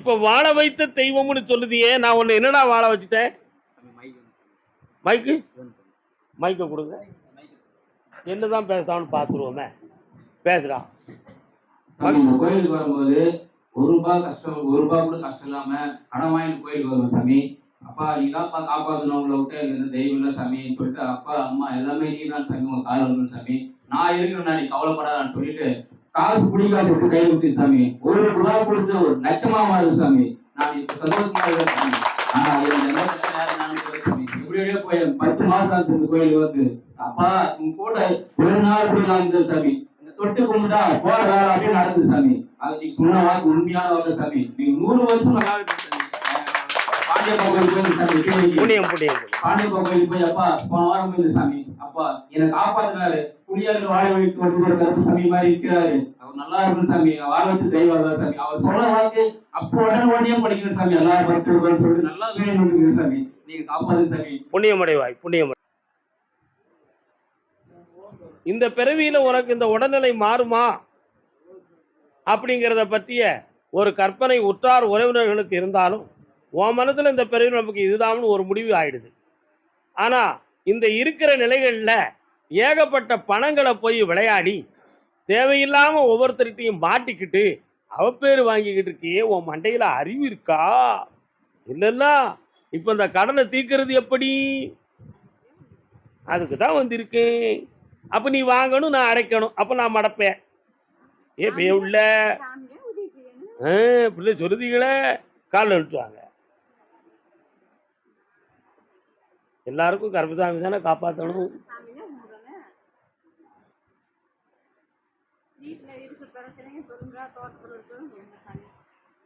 இப்ப வாழ வைத்த தெய்வம்னு சொல்லுதியே நான் ஒண்ணு என்னடா வாழ வச்சுட்டேன்? மைக்கு மைக்கை கொடுங்க. என்னதான் பேசுறான்னு பார்த்துருவோமே பேசுடா. கோயிலுக்கு வரும்போது ஒரு ரூபாய் கஷ்டம் ஒரு ரூபாய் கூட கஷ்டம் இல்லாம பணம் வாங்கி கோயிலுக்கு வருவோம் சாமி. அப்பா நீதான்ப்பா காப்பாற்றணும் உங்களை விட்டு எனக்கு எந்த தெய்வம் இல்லை சாமின்னு சொல்லிட்டு அப்பா அம்மா எல்லாமே நீ தான் சாமி உங்க கால் வரணும் சாமி. நான் இருக்கிறேன் நீ கவலைப்படாதான்னு சொல்லிட்டு காசு பிடிக்காது கை விட்டு சாமி. ஒரு ரூபா கொடுத்து ஒரு லட்சமா மாறு சாமி. நான் இப்ப சந்தோஷமா இருக்கேன் சாமி. ஆனா எப்படியே போய் பத்து மாசம் ஆகுது இந்த கோயிலுக்கு வந்து. அப்பா உங்க கூட ஒரு நாள் கூட நான் இருந்த சாமி. இந்த தொட்டு கும்பிட்டா போற வேலை அப்படியே நடந்தது சாமி. அது நீ சொன்ன வாக்கு உண்மையான வாக்கு சாமி. நீங்க நூறு வருஷம் நல்லா இருக்கு சாமி பாண்டியப்பா கோயில் போய் சாமி கேள்வி புண்ணியம் புண்ணியம் பாண்டியப்பா போய் அப்பா போன வாரம் போய் சாமி அப்பா என்னை காப்பாத்தினாரு. புளியாரு வாழ வைத்து வந்து கருப்பு சாமி மாதிரி இருக்கிறாரு. அவர் நல்லா இருக்கும் சாமி வாழ வச்சு தெய்வம் தான் சாமி. அவர் சொல்ற வாக்கு அப்போ உடனே உடனே படிக்கிற சாமி. எல்லாரும் பக்தர்கள் சொல்லிட்டு நல்லா வேணும் சாமி. நீங்க காப்பாது சாமி. புண்ணியம் அடைவாய் புண்ணியம் இந்த பிறவியில உனக்கு இந்த உடல்நிலை மாறுமா? அப்படிங்கிறத பற்றிய ஒரு கற்பனை உற்றார் உறவினர்களுக்கு இருந்தாலும் உன் மனதில் இந்த பிறவியில் நமக்கு இதுதான்னு ஒரு முடிவு ஆயிடுது. ஆனா இந்த இருக்கிற நிலைகளில் ஏகப்பட்ட பணங்களை போய் விளையாடி தேவையில்லாம ஒவ்வொருத்தர்கிட்டையும் மாட்டிக்கிட்டு அவப்பேர் வாங்கிக்கிட்டு இருக்கியே உன் மண்டையில அறிவு இருக்கா? இல்லைல்ல இப்போ இந்த கடனை தீர்க்கறது எப்படி? அதுக்கு தான் வந்திருக்கேன் அப்போ நீ வாங்கணும் நான் அடைக்கணும். அப்போ நான் மடப்பேன். ஏ பே உள்ள பிள்ளை சொல்லுதீங்களே காலில் விட்டுவாங்க எல்லாருக்கும் கர்ப்பசாமி தானே காப்பாற்றணும்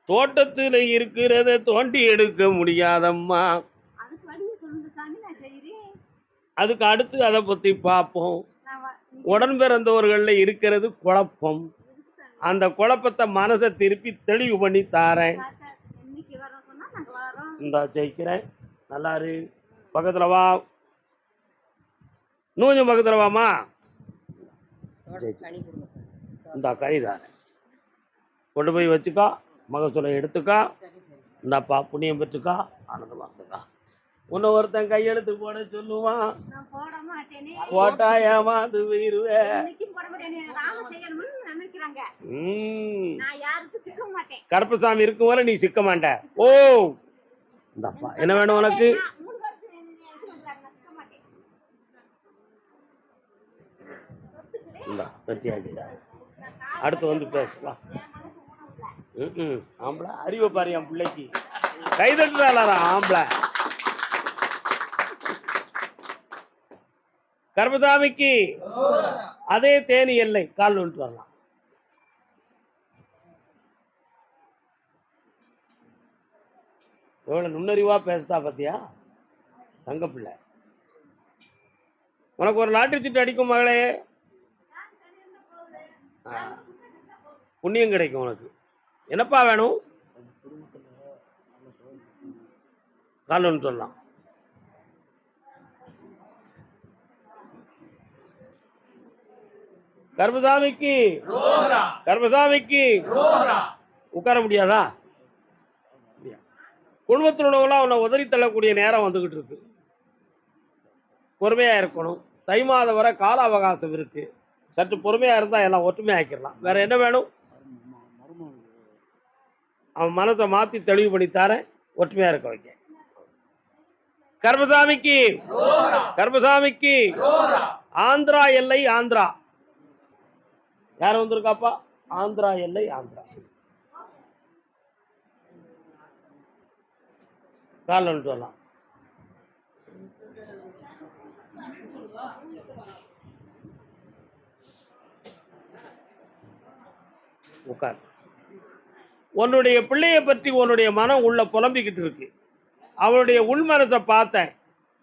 தோட்டத்துல இருக்கிறத தோண்டி எடுக்க முடியாதம்மா. அதுக்கு அடுத்து அதை பற்றி பார்ப்போம். உடன் பிறந்தவர்களில் இருக்கிறது குழப்பம். அந்த குழப்பத்தை மனசை திருப்பி தெளிவு பண்ணி தாரேன். இந்தா ஜெயிக்கிறேன். நல்லா இரு. பக்கத்தில் வா. இன்னும் கொஞ்சம் பக்கத்தில் வாமா இந்த கனிதாரேன் கொண்டு போய் வச்சுக்கா. மகசூலை எடுத்துக்கா. இந்தாப்பா புண்ணியம் பெற்றுக்கா. ஆனந்தமா இருந்துக்கா உன்னை ஒருத்தன் கையெழுத்து போட சொல்லுவான். நான் போட மாட்டேனே. போட்டா ஏமாந்து போயிருவேன் கருப்பசாமி இருக்கும் வரை நீ சிக்க மாட்ட. ஓ. இந்தாப்பா என்ன வேணும் உனக்கு நான் மூணு வருஷம் என்ன இது பண்றாங்க, நான் சிக்க மாட்டேன் இந்தா வெட்டியாச்சு அடுத்து வந்து பேசலாம் என் ம் ஆம்பளை அறிவை பாரு என் பிள்ளைக்கு. கைதட்டுறாளாரா ஆம்பளை. கர்மசாமிக்கு அதே தேனி எல்லை கால் வந்துட்டு வரலாம். எவ்வளோ நுண்ணறிவா பேசுதா பாத்தியா? தங்கப்பிள்ளை உனக்கு ஒரு லாட்டரி சீட்டு அடிக்கும் மகளே. புண்ணியம் கிடைக்கும் உனக்கு. என்னப்பா வேணும்? கால் ஒன்று சொல்லலாம் கர்மசாமிக்கு கர்மசாமிக்கு உட்கார முடியாதா? உள்ளவங்களாம் உன்னை உதறி தள்ளக்கூடிய நேரம் வந்துகிட்டு இருக்கு. பொறுமையா இருக்கணும். தை மாதம் வரை கால அவகாசம் இருக்கு. சற்று பொறுமையா இருந்தா எல்லாம் ஒற்றுமை ஆக்கிடலாம். வேற என்ன வேணும்? அவன் மனத்தை மாற்றி தெளிவு பண்ணி தரேன். ஒற்றுமையா இருக்க வைக்க கர்மசாமிக்கு. கர்மசாமிக்கு. ஆந்திரா எல்லை ஆந்திரா. யார் வந்திருக்காப்பா? ஆந்திரா எல்லை ஆந்திரா. காலில் வந்துட்டு வரலாம். உட்கார் உன்னுடைய பிள்ளையை பற்றி உன்னுடைய மனம் உள்ள புலம்பிக்கிட்டு இருக்கு. அவளுடைய உள்மனத்தை பார்த்தேன்.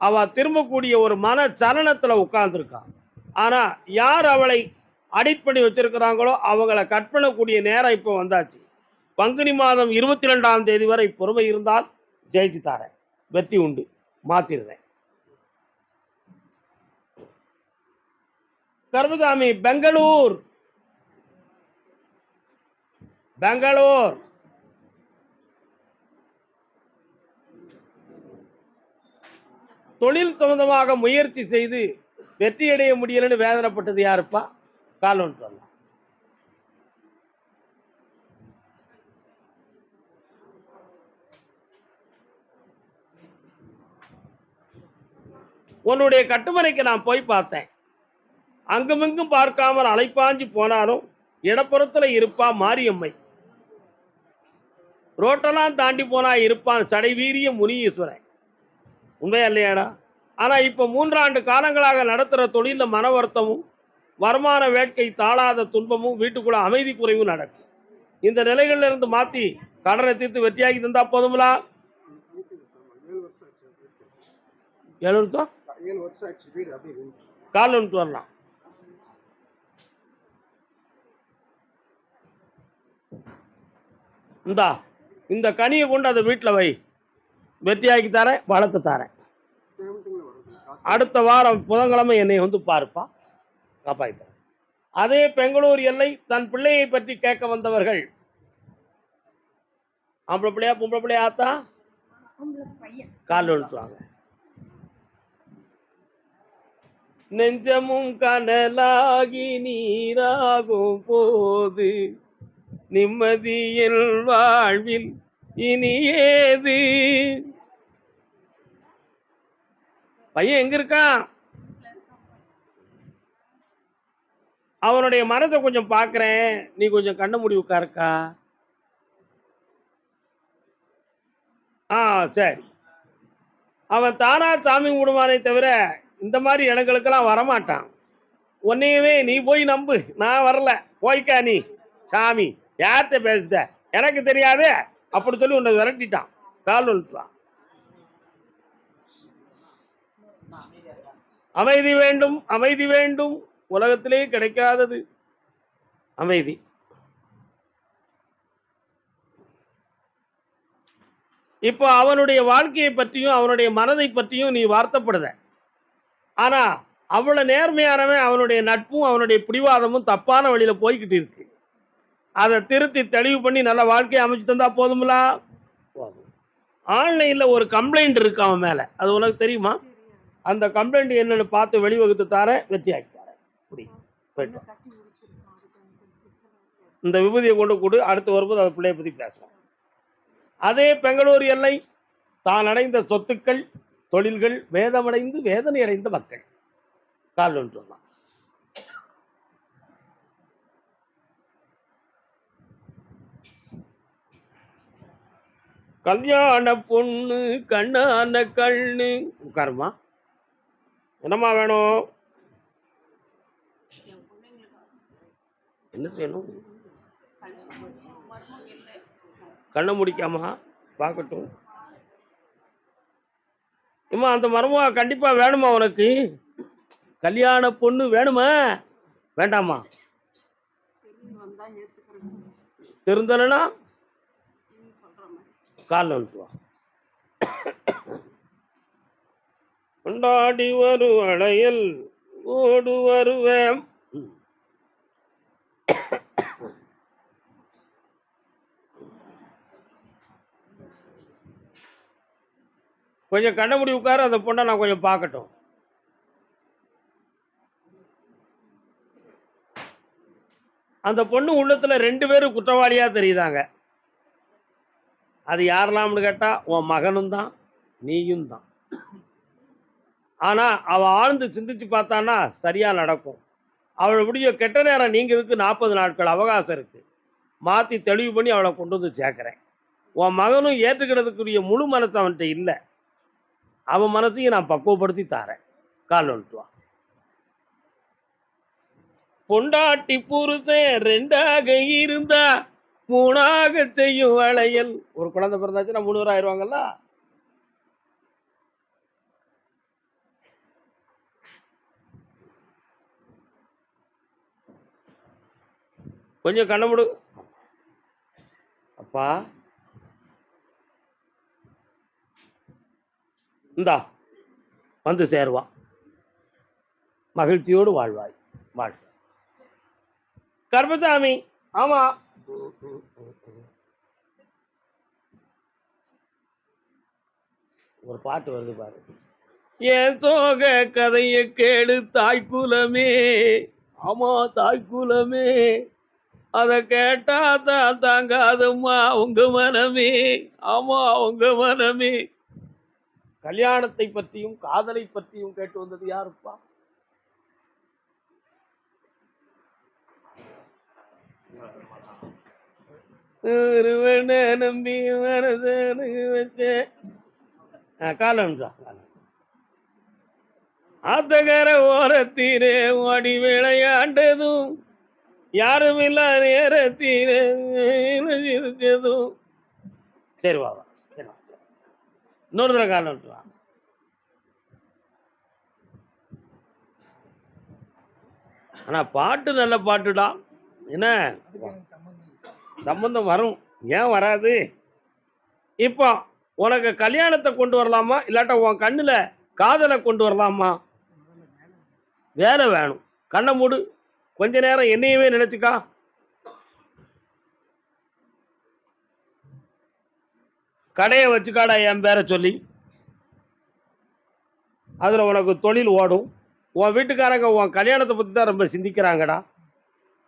அவ திரும்பக்கூடிய ஒரு மன சலனத்தில் உட்கார்ந்துருக்கான் ஆனால் யார் அவளை அடிப்பணி வச்சிருக்கிறாங்களோ அவங்கள கட் பண்ணக்கூடிய நேரம் இப்போ வந்தாச்சு. பங்குனி மாதம் இருபத்தி ரெண்டாம் தேதி வரை பொறுமை இருந்தால் ஜெயிச்சு தாரேன். வெற்றி உண்டு. மாத்திருந்தேன் கர்மசாமி பெங்களூர். பெங்களூர். தொழில் சம்பந்தமாக முயற்சி செய்து வெற்றி அடைய முடியலன்னு வேதனைப்பட்டது யாருப்பா? காலோன் சொல்லலாம் உன்னுடைய கட்டுமனைக்கு நான் போய் பார்த்தேன். அங்குமிங்கும் பார்க்காமல் அலைப்பாஞ்சு போனாலும் இடப்புறத்தில் இருப்பா மாரியம்மை. ரோட்டெல்லாம் தாண்டி போனா இருப்பான் சடைவீரிய முனீஸ்வரன். உண்மையா இல்லையாடா? ஆனால் இப்போ மூன்றாண்டு காலங்களாக நடத்துகிற தொழிலில் மன வருத்தமும் வருமான வேட்கை தாழாத துன்பமும் வீட்டுக்குள்ள அமைதி குறைவும் நடக்கும். இந்த நிலைகள்ல இருந்து மாத்தி கடனை தீர்த்து வெற்றியாகி தந்தா போதுங்களா ஏழு வருஷம் கால் வந்துட்டு வரலாம். இந்தா. இந்த கனியை கொண்டு அதை வீட்டில் வை. வெற்றியாக்கி தரேன் வளர்த்து தரேன். அடுத்த வாரம் புதன்கிழமை என்னை வந்து பார்ப்பா. காப்பாற்றி தரேன். அதே பெங்களூர் எல்லை தன் பிள்ளையை பற்றி கேட்க வந்தவர்கள். ஆம்பளை பிள்ளையா பொம்பளை பிள்ளையா ஆத்தா? கால் வந்துட்டுவாங்க நெஞ்சமும் கனலாகி நீராகும் போது நிம்மதியில் வாழ்வில் இனி ஏது பையன் எங்க இருக்கான்? அவனுடைய மனத்தை கொஞ்சம் பார்க்குறேன். நீ கொஞ்சம் கண்ண முடிவுக்கா உட்காருக்கா? ஆ சரி. அவன் தானா சாமி கும்பிடுவானே தவிர இந்த மாதிரி இடங்களுக்கெல்லாம் வரமாட்டான். உன்னையவே நீ போய் நம்பு. நான் வரல. போய்க்கா நீ சாமி. யார்கிட்ட பேசுத? எனக்கு தெரியாதே. அப்படி சொல்லி உன்னை விரட்டிட்டான். கால் விழுட்டான் அமைதி வேண்டும் அமைதி வேண்டும். உலகத்திலே கிடைக்காதது. அமைதி. இப்போ அவனுடைய வாழ்க்கையை பற்றியும் அவனுடைய மனதை பற்றியும் நீ வார்த்தைப்படுத. ஆனா அவ்வளோ நேர்மையானவன் அவனுடைய நட்பும் அவனுடைய பிடிவாதமும் தப்பான வழியில போய்கிட்டு இருக்கு. அதை திருத்தி தெளிவு பண்ணி நல்ல வாழ்க்கையை அமைச்சு தந்தா போதுங்களா போதும் ஆன்லைன்ல ஒரு கம்ப்ளைண்ட் இருக்கு அவன் மேல. அது உனக்கு தெரியுமா? அந்த கம்ப்ளைண்ட் என்னன்னு பார்த்து வெளிவகுத்து தரேன் வெற்றி ஆக்கி தரேன். இந்த விபூதியை கொண்டு கொடு அடுத்து வரும்போது அது பிள்ளைய பற்றி பேசுவோம் அதே பெங்களூர் எல்லை தான் அடைந்த சொத்துக்கள் தொழில்கள் வேதமடைந்து வேதனை அடைந்த மக்கள். கால் ஒன்று கல்யாண பொண்ணு கண்ணான கண்ணு. உட்காருமா. என்னம்மா வேணும்? என்ன செய்யணும்? கண்ணை முடிக்காமா பார்க்கட்டும். அம்மா அந்த மருமக கண்டிப்பா வேணுமா உனக்கு? கல்யாண பொண்ணு வேணுமா? வேண்டாமா? திருந்தலனா காலில் வந்துட்டு கொண்டாடி வரு அழையல் ஓடு வருவேன். கொஞ்சம் கண்ண உட்கார உட்காரு அந்த பொண்ணை நான் கொஞ்சம் பார்க்கட்டும். அந்த பொண்ணு உள்ளத்துல ரெண்டு பேரும் குற்றவாளியா தெரியுதாங்க. அது யாரெல்லாம்னு கேட்டால் உன் மகனும் தான் நீயும் தான். ஆனால் அவள் ஆழ்ந்து சிந்திச்சு பார்த்தான்னா சரியாக நடக்கும். அவளை முடிய கெட்ட நேரம் நீங்கிறதுக்கு நாற்பது நாட்கள் அவகாசம் இருக்குது மாற்றி தெளிவு பண்ணி அவளை கொண்டு வந்து சேர்க்குறேன். உன் மகனும் ஏற்றுக்கிறதுக்குரிய முழு மனசு அவன்கிட்ட இல்லை. அவன் மனசையும் நான் பக்குவப்படுத்தி தாரேன். கால் வந்துட்டு பொண்டாட்டி புருஷன் ரெண்டாக இருந்தா பூணாக செய்யும் வளையல் ஒரு குழந்தை பிறந்தாச்சுன்னா முந்நூறு ஆயிடுவாங்கல்ல கொஞ்சம் கண்ண முடு. அப்பா. இந்தா வந்து சேருவா. மகிழ்ச்சியோடு வாழ்வாய். வாழ் கர்மசாமி. ஆமா. ஒரு பாட்டு வருது பாரு. ஏன் சோக கதையை கேடு தாய்க்குலமே ஆமா தாய்க்குலமே அதை கேட்டா தான் தாங்காதம்மா உங்க மனமே. ஆமா உங்க மனமே. கல்யாணத்தை பற்றியும் காதலை பற்றியும் கேட்டு வந்தது யாருப்பா? ஒருவனை நம்பி மனசனு காலம் ஆத்தகர ஓரத்தீரே ஓடி விளையாண்டதும் யாரும் இல்ல நேரத்தீரே இருந்ததும் சரி வா சரி. இன்னொரு தடவை காலம் ஆனா பாட்டு நல்ல பாட்டுடா. என்ன? சம்பந்தம் வரும். ஏன் வராது? இப்போ உனக்கு கல்யாணத்தை கொண்டு வரலாமா? இல்லாட்டா உன் கண்ணில் காதலை கொண்டு வரலாமா? வேலை வேணும். கண்ணை மூடு. கொஞ்ச நேரம் என்னையவே நினைச்சுக்கா. கடையை வச்சுக்காடா என் பேரை சொல்லி. அதில் உனக்கு தொழில் ஓடும். உன் வீட்டுக்காரங்க உன் கல்யாணத்தை பற்றி தான் ரொம்ப சிந்திக்கிறாங்கடா.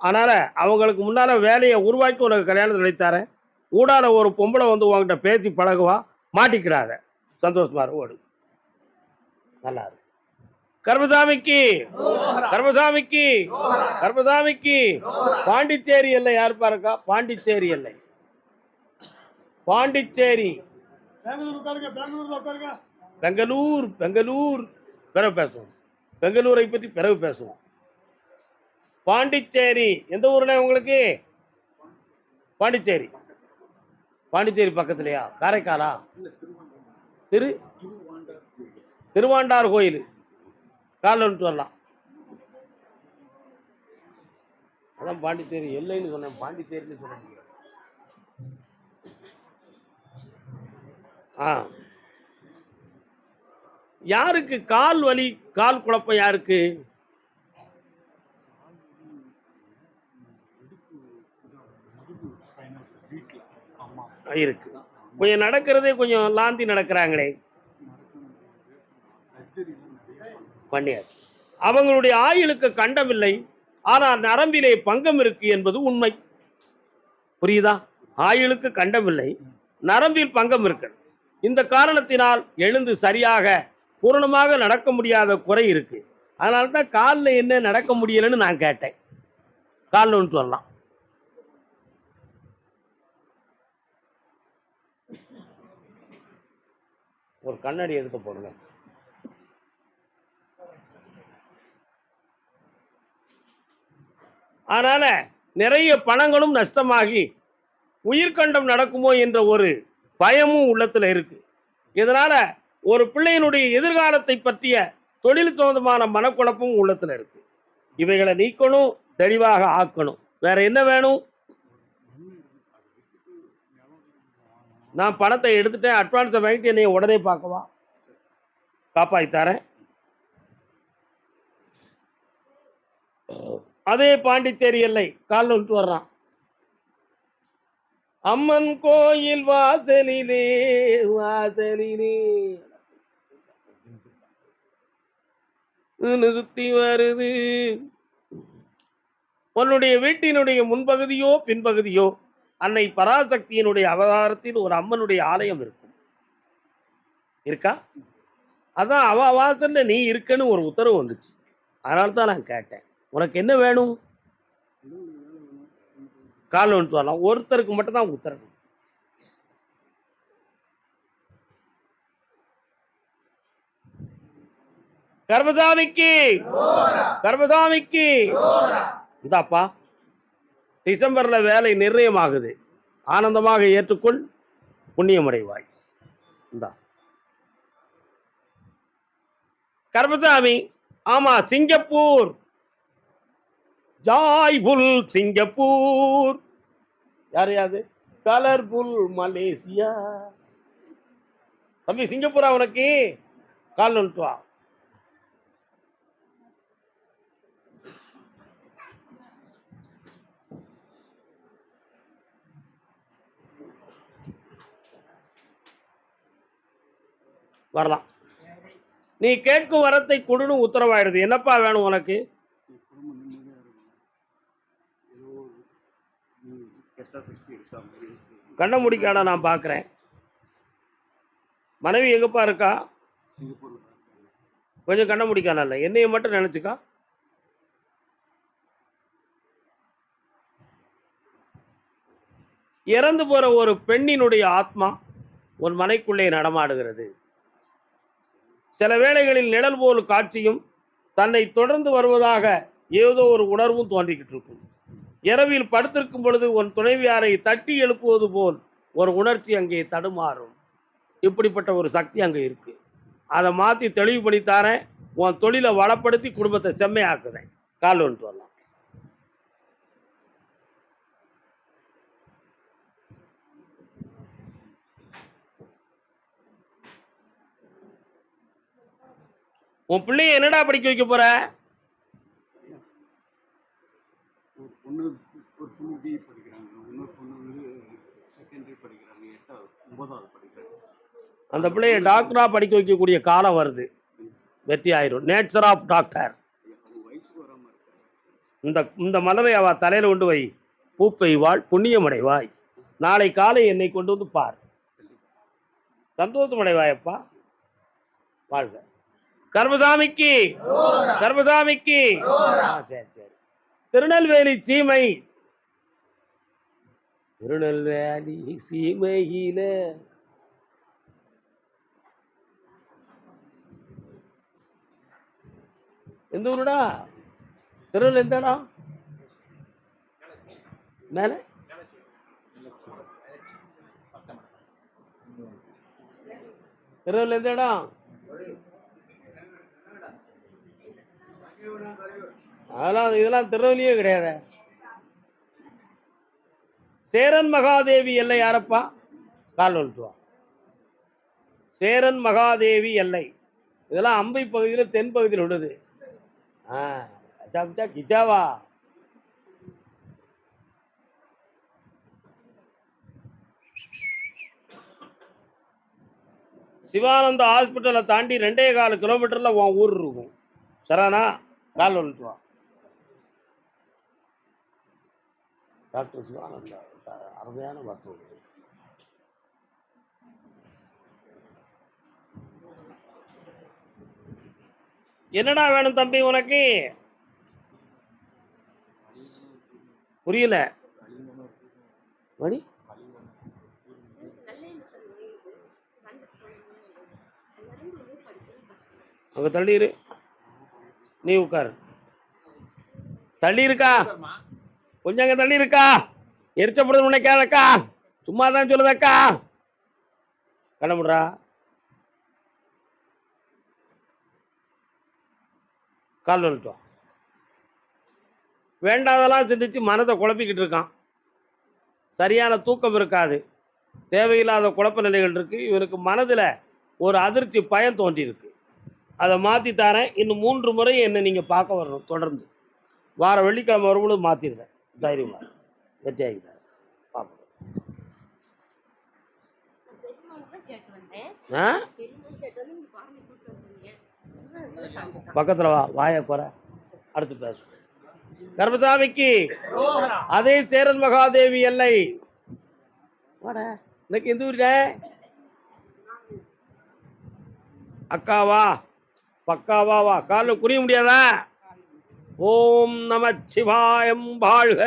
அதனால் அவங்களுக்கு முன்னால் வேலையை உருவாக்கி உனக்கு கல்யாணத்தை நினைத்தாரேன் ஊடால ஒரு பொம்பளை வந்து உன்கிட்ட பேசி பழகுவா? மாட்டிக்கிடாத. சந்தோஷமா இரு, ஓடு. நல்லா இருக்கு கர்மசாமிக்கு. கர்மசாமிக்கு. கர்மசாமிக்கு. பாண்டிச்சேரி எல்லை யார் பாருக்கா? பாண்டிச்சேரி எல்லை. பாண்டிச்சேரி. பெங்களூர் பெங்களூர் பிறகு பேசுவோம். பெங்களூரை பற்றி பிறகு பேசுவோம். பாண்டிச்சேரி. எந்த ஊருண்ணே உங்களுக்கு? பாண்டிச்சேரி. பாண்டிச்சேரி பக்கத்துலையா? காரைக்காலா? திரு திருவாண்டார் கோயில். காலைல வந்துட்டு வரலாம். அதான் பாண்டிச்சேரி எல்லைன்னு சொன்னேன். பாண்டிச்சேரின்னு முடியாது. ஆ. யாருக்கு கால் வலி கால் குழப்பம் யாருக்கு? இருக்கு. கொஞ்சம் நடக்கிறதே கொஞ்சம் லாந்தி நடக்கிறாங்களே. பண்ணியாச்சு. அவங்களுடைய ஆயுளுக்கு கண்டமில்லை. ஆனால் நரம்பிலே பங்கம் இருக்கு என்பது உண்மை. புரியுதா? ஆயுளுக்கு கண்டமில்லை. நரம்பில் பங்கம் இருக்கு. இந்த காரணத்தினால் எழுந்து சரியாக பூரணமாக நடக்க முடியாத குறை இருக்கு. அதனால தான் காலில் என்ன நடக்க முடியலன்னு நான் கேட்டேன். காலில் ஒன்று வரலாம். ஒரு கண்ணாடி எதுக்கு போடுங்க. அதனால நிறைய பணங்களும் நஷ்டமாகி உயிர்கண்டம் நடக்குமோ என்ற ஒரு பயமும் உள்ளத்தில் இருக்கு. இதனால ஒரு பிள்ளையினுடைய எதிர்காலத்தை பற்றிய தொழில் சம்பந்தமான மனக்குழப்பமும் உள்ளத்தில் இருக்கு. இவைகளை நீக்கணும் தெளிவாக ஆக்கணும். வேற என்ன வேணும்? நான் பணத்தை எடுத்துட்டேன் அட்வான்ஸை வாங்கிட்டு என்னை உடனே பார்க்கவா? காப்பாற்றி தரேன். அதே பாண்டிச்சேரி எல்லை காலில் விட்டு வர்றான். அம்மன் கோயில் வாசலிலே வாசலிலே. நிறுத்தி வருது. உன்னுடைய வீட்டினுடைய முன்பகுதியோ பின்பகுதியோ அன்னை பராசக்தியினுடைய அவதாரத்தில் ஒரு அம்மனுடைய ஆலயம் இருக்கும். இருக்கா? அதான் அவ வாசல்ல நீ இருக்கன்னு ஒரு உத்தரவு வந்துச்சு. அதனால தான் நான் கேட்டேன். உனக்கு என்ன வேணும்? காலில் வந்துட்டு வரலாம். ஒருத்தருக்கு மட்டும் தான் உத்தரவு. கர்மசாமிக்கு! கர்மசாமிக்கு! இந்தாப்பா. டிசம்பரில் வேலை நிர்ணயமாகுது. ஆனந்தமாக ஏற்றுக்கொள் புண்ணியமடைவாய். இந்தா. கர்மசாமி ஆமா சிங்கப்பூர். Joyful Singapore. யார் யாது? Colourful Malaysia. தம்பி சிங்கப்பூரா உனக்கு? கால் வந்துட்டு வரலாம். நீ கேட்கும் வரத்தை கொடுன்னு உத்தரவாயிடுது. என்னப்பா வேணும் உனக்கு? கண்ண முடிக்காட நான் பார்க்குறேன். மனைவி எங்கப்பா இருக்கா? கொஞ்சம் கண்ண முடிக்கானல்ல என்னையை மட்டும் நினச்சிக்கா. இறந்து போகிற ஒரு பெண்ணினுடைய ஆத்மா உன் மனைக்குள்ளே நடமாடுகிறது. சில வேளைகளில் நிழல் போல் காட்சியும் தன்னை தொடர்ந்து வருவதாக ஏதோ ஒரு உணர்வும் தோன்றிக்கிட்டு இருக்கும். இரவில் படுத்திருக்கும் பொழுது உன் துணைவியாரை தட்டி எழுப்புவது போல் ஒரு உணர்ச்சி அங்கே தடுமாறும். இப்படிப்பட்ட ஒரு சக்தி அங்கே இருக்கு. அதை மாற்றி தெளிவு பண்ணித்தாரேன் உன் தொழிலை வளப்படுத்தி குடும்பத்தை செம்மையாக்குறேன். கால் வந்துட்டு வரலாம். உன் பிள்ளைய என்னடா படிக்க வைக்க போற? அந்த பிள்ளைய டாக்டரா படிக்க வைக்கக்கூடிய காலம் வருது. வெற்றி ஆயிரும். நேச்சர் ஆஃப் டாக்டர் இந்த இந்த மலரை அவ தலையில கொண்டு வை பூப்பெய்வாள் புண்ணியமடைவாய். நாளை காலை என்னை கொண்டு வந்து பார். சந்தோஷமடைவாயப்பா. வாழ்க. கர்மசாமிக்கு. கர்மசாமிக்கு. ஆ, சரி சரி. திருநெல்வேலி சீமை. திருநெல்வேலி சீமையில. எந்த ஊருடா? திருநெல் எந்த இடம் மேலே? திருநெல் எந்த இடம்? அதெல்லாம் இதெல்லாம் திருநெல்வேலியே கிடையாது. சேரன் மகாதேவி எல்லை யாரப்பா? கால் வலுத்துவா சேரன் மகாதேவி எல்லை. இதெல்லாம் அம்பை பகுதியில் தென் பகுதியில் உள்ளது ஆ அச்சா பிச்சா கிச்சாவா சிவானந்த ஹாஸ்பிட்டலை தாண்டி ரெண்டே கால் கிலோமீட்டரில் உன் ஊர் இருக்கும். சரானா கால் வந்துட்டு வா டாக்டர் சிவானந்தா அருமையான மருத்துவம் என்னடா வேணும் தம்பி உனக்கு? புரியல. மணி? அங்க தள்ளிடு நீ உட்காரு. தள்ளி இருக்கா கொஞ்சம் தள்ளி இருக்கா எரிச்சப்படுது நினைக்காதக்கா. சும்மா தான் சொல்லுதக்கா. கிளம்புடா கால் வந்துட்டோம் வேண்டாதெல்லாம் சிந்திச்சு மனதை குழப்பிக்கிட்டு இருக்கான். சரியான தூக்கம் இருக்காது. தேவையில்லாத குழப்ப நிலைகள் இருக்கு. இவனுக்கு மனதில் ஒரு அதிர்ச்சி பயம் தோன்றியிருக்கு. அதை மாற்றி தரேன். இன்னும் மூன்று முறை என்னை நீங்கள் பார்க்க வரணும் தொடர்ந்து. வார வெள்ளிக்கிழமை வரும்போது மாற்றிடுறேன் தைரியமாக வெற்றி ஆகிட்டார் பார்ப்போம் ஆ. பக்கத்தில் வா வாயை குறை. அடுத்து பேசு கர்மசாமிக்கு அதே சேரன் மகாதேவி எல்லை. இன்னைக்கு எந்த ஊருட? அக்காவா பக்காவா வா காலில் குனிய முடியாதா? ஓம் நம சிவாயம் வாழ்க.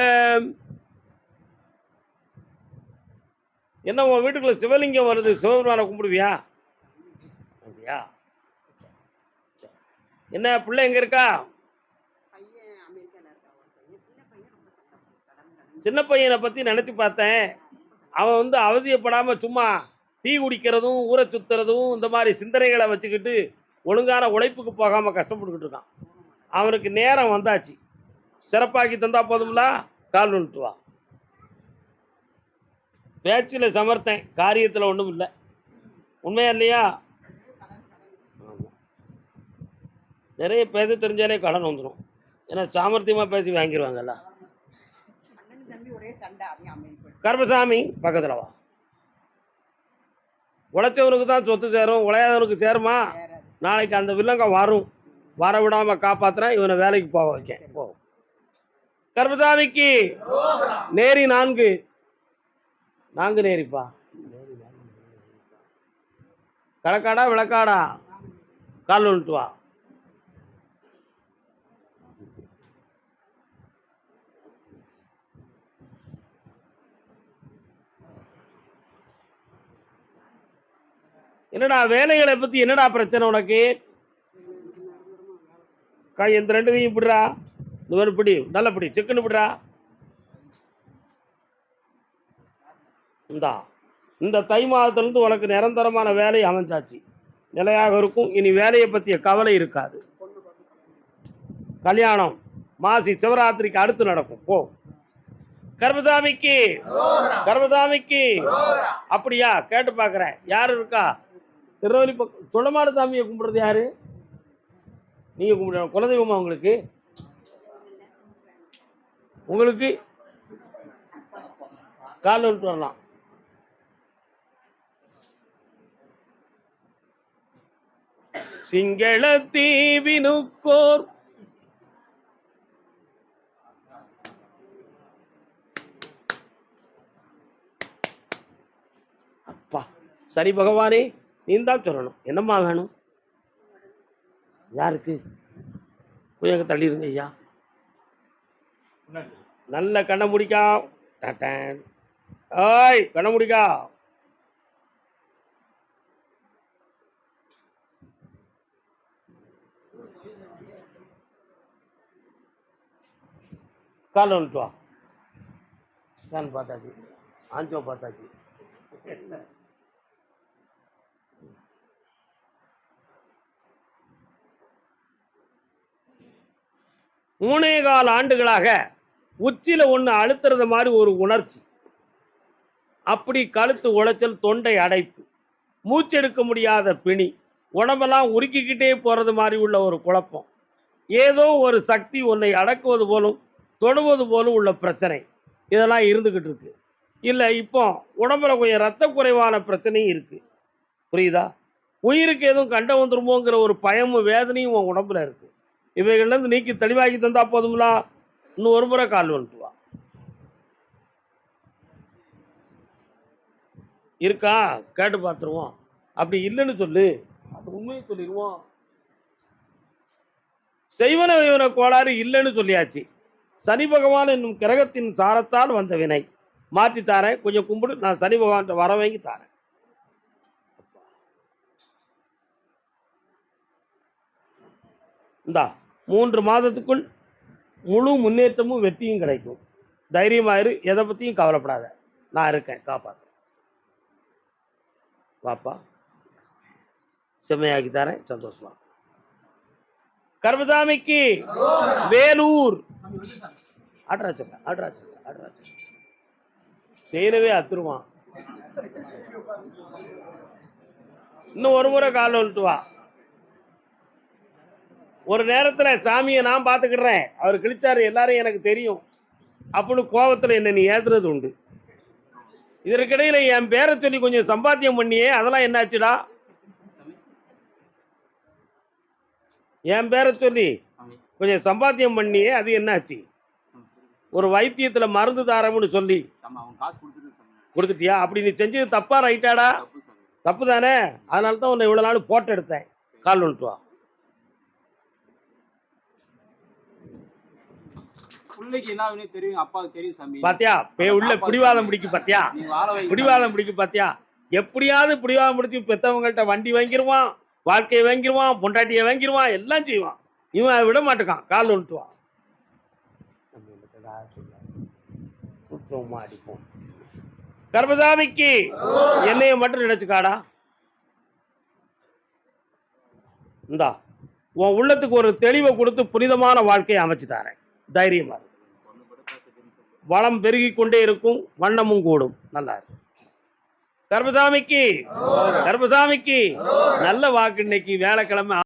என்ன உன் வீட்டுக்குள்ள சிவலிங்கம் வருது சிவபெருமானை கும்பிடுவியா? அப்படியா? என்ன பிள்ளை எங்க இருக்கா? சின்ன பையன் சின்ன பற்றி நினச்சி பார்த்தேன். அவன் வந்து அவசியப்படாமல் சும்மா டீ குடிக்கிறதும் ஊரை சுற்றுறதும் இந்த மாதிரி சிந்தனைகளை வச்சுக்கிட்டு ஒழுங்கான உழைப்புக்கு போகாமல் கஷ்டப்பட்டுக்கிட்டு இருக்கான். அவனுக்கு நேரம் வந்தாச்சு. சிறப்பாக்கி தந்தா போதும்ல? கால் வந்துட்டு வா பேச்சில் சமர்த்தேன். காரியத்தில் ஒன்றும் இல்லை. உண்மையா இல்லையா? நிறைய பேச தெரிஞ்சாலே கடன் வந்துடும் ஏன்னா சாமர்த்தியமாக பேசி வாங்கிடுவாங்கல்ல கர்மசாமி பக்கத்தில் வா. உழைச்சவனுக்கு தான் சொத்து சேரும். உழையாதவனுக்கு சேருமா? நாளைக்கு அந்த வில்லங்க வரும் வர விடாம காப்பாத்துறேன் இவனை வேலைக்கு போக வைக்கேன். போ கர்மசாமிக்கு நேரி நான்கு. நான்கு நேரிப்பா. கடக்காடா விளக்காடா? கால் வந்துட்டு வா. என்னடா வேலைகளை பத்தி என்னடா பிரச்சனை உனக்கு? கை இந்த ரெண்டு கையும் பிடுறா? இந்த மாதிரி பிடி நல்ல பிடி சிக்கன்னு பிடுறா? இந்தா இந்த தை மாதத்துலேருந்து உனக்கு நிரந்தரமான வேலை அமைஞ்சாச்சு. நிலையாக இருக்கும். இனி வேலையை பற்றிய கவலை இருக்காது. கல்யாணம் மாசி சிவராத்திரிக்கு அடுத்து நடக்கும். போ. கர்மசாமிக்கு கர்மசாமிக்கு அப்படியா? கேட்டு பார்க்குறேன் யார் இருக்கா? திருநெல்வேலி பக்கம் சுடமாட சாமியை கும்பிட்றது யாரு? நீங்கள் கும்பிட குலதெய்வமா உங்களுக்கு? உங்களுக்கு? கால் விட்டு வரலாம். சிங்கள தீவினுக்கோர். அப்பா சரி பகவானே. நீ தான் சொல்லணும். என்னம்மா வேணும்? யாருக்கு? கொஞ்சம் அங்க தள்ளிடுங்க ஐயா. நல்ல கண்ணை முடிக்கா. ஏய் கண்ணை முடிக்கா. கால் வந்துட்டு வா. ஸ்கேன் பார்த்தாச்சு. ஆஞ்சோ பார்த்தாச்சு. மூணே கால் ஆண்டுகளாக உச்சியில் ஒன்று அழுத்துறது மாதிரி ஒரு உணர்ச்சி. அப்படி கழுத்து உளைச்சல் தொண்டை அடைப்பு மூச்செடுக்க முடியாத பிணி உடம்பெல்லாம் உருக்கிக்கிட்டே போகிறது மாதிரி உள்ள ஒரு குழப்பம். ஏதோ ஒரு சக்தி உன்னை அடக்குவது போலும் தொடுவது போலும் உள்ள பிரச்சனை. இதெல்லாம் இருந்துக்கிட்டு இருக்கு. இல்லை இப்போ உடம்புல கொஞ்சம் ரத்த குறைவான பிரச்சனையும் இருக்குது புரியுதா? உயிருக்கு எதுவும் கண்ட வந்துருமோங்கிற ஒரு பயமும் வேதனையும் உன் உடம்புல இருக்குது இவைகள்லேருந்து நீக்கி தெளிவாக்கி தந்தா போதுங்களா இன்னும் ஒரு முறை கால் வந்துட்டுவா இருக்கா? கேட்டு பார்த்துருவோம் அப்படி இல்லைன்னு சொல்லு. அது உண்மையை சொல்லிடுவோம் செய்வன வைவன கோளாறு இல்லைன்னு சொல்லியாச்சு. சனி பகவான் என்னும் கிரகத்தின் சாரத்தால் வந்த வினை. மாற்றி தாரேன். கொஞ்சம் கும்பிடு. நான் சனி பகவான்கிட்ட வர வாங்கி தாரேன். இந்தா. மூன்று மாதத்துக்குள் முழு முன்னேற்றமும் வெற்றியும் கிடைக்கும். தைரியமாயிரு எதை பற்றியும் கவலைப்படாத. நான் இருக்கேன் காப்பாற்று வாப்பா. செம்மையாக்கி தரேன் சந்தோஷமா. கர்மசாமிக்கு வேலூர். ஆட்ராச்சக்கா ஆட்ராச்சக்கா ஆட்ராச்சக்கா செய்யவே அத்துருவான். இன்னும் ஒரு முறை கால் வந்துட்டு வா ஒரு நேரத்தில் சாமியை நான் பார்த்துக்கிடுறேன். அவர் கிழிச்சார் எல்லாரும் எனக்கு தெரியும். அப்படின்னு கோபத்தில் என்னை நீ ஏற்றுறது உண்டு. இதற்கிடையில் என் பேரை சொல்லி கொஞ்சம் சம்பாத்தியம் பண்ணியே அதெல்லாம் என்னாச்சுடா? என் பேரை சொல்லி கொஞ்சம் சம்பாத்தியம் பண்ணியே அது என்னாச்சு? ஒரு வைத்தியத்தில் மருந்து தாரம்னு சொல்லி கொடுத்துட்டியா? அப்படி நீ செஞ்சது தப்பா ரைட்டாடா? தப்பு தானே அதனால தான் உன்னை இவ்வளோ நாள் போட்டோ எடுத்தேன் கால் வந்துட்டு வா பிள்ளைக்கு என்ன வேணும் தெரியும் அப்பாவுக்கு தெரியும் சாமி பாத்தியா? பே உள்ள பிடிவாதம் பிடிக்கு பாத்தியா? பிடிவாதம் பிடிக்கு பாத்தியா? எப்படியாவது பிடிவாதம் பிடிச்சி பெத்தவங்கள்ட்ட வண்டி வாங்கிடுவான் வாழ்க்கையை வாங்கிடுவான் பொண்டாட்டியை வாங்கிடுவான் எல்லாம் செய்வான். இவன் அதை விட மாட்டேக்கான் கால் சொல்ல? சுத்தமா அடிப்போம். கர்மசாமிக்கு என்னைய மட்டும் நினைச்சுக்காடா? இந்தா உன் உள்ளத்துக்கு ஒரு தெளிவை கொடுத்து புனிதமான வாழ்க்கையை அமைச்சு தரேன். தைரியமா வளம் பெருகி கொண்டே இருக்கும் வண்ணமும் கூடும். நல்லா கர்பசாமிக்கு கர்பசாமிக்கு நல்ல வாக்கு இன்னைக்கு வேலைக்கிழமை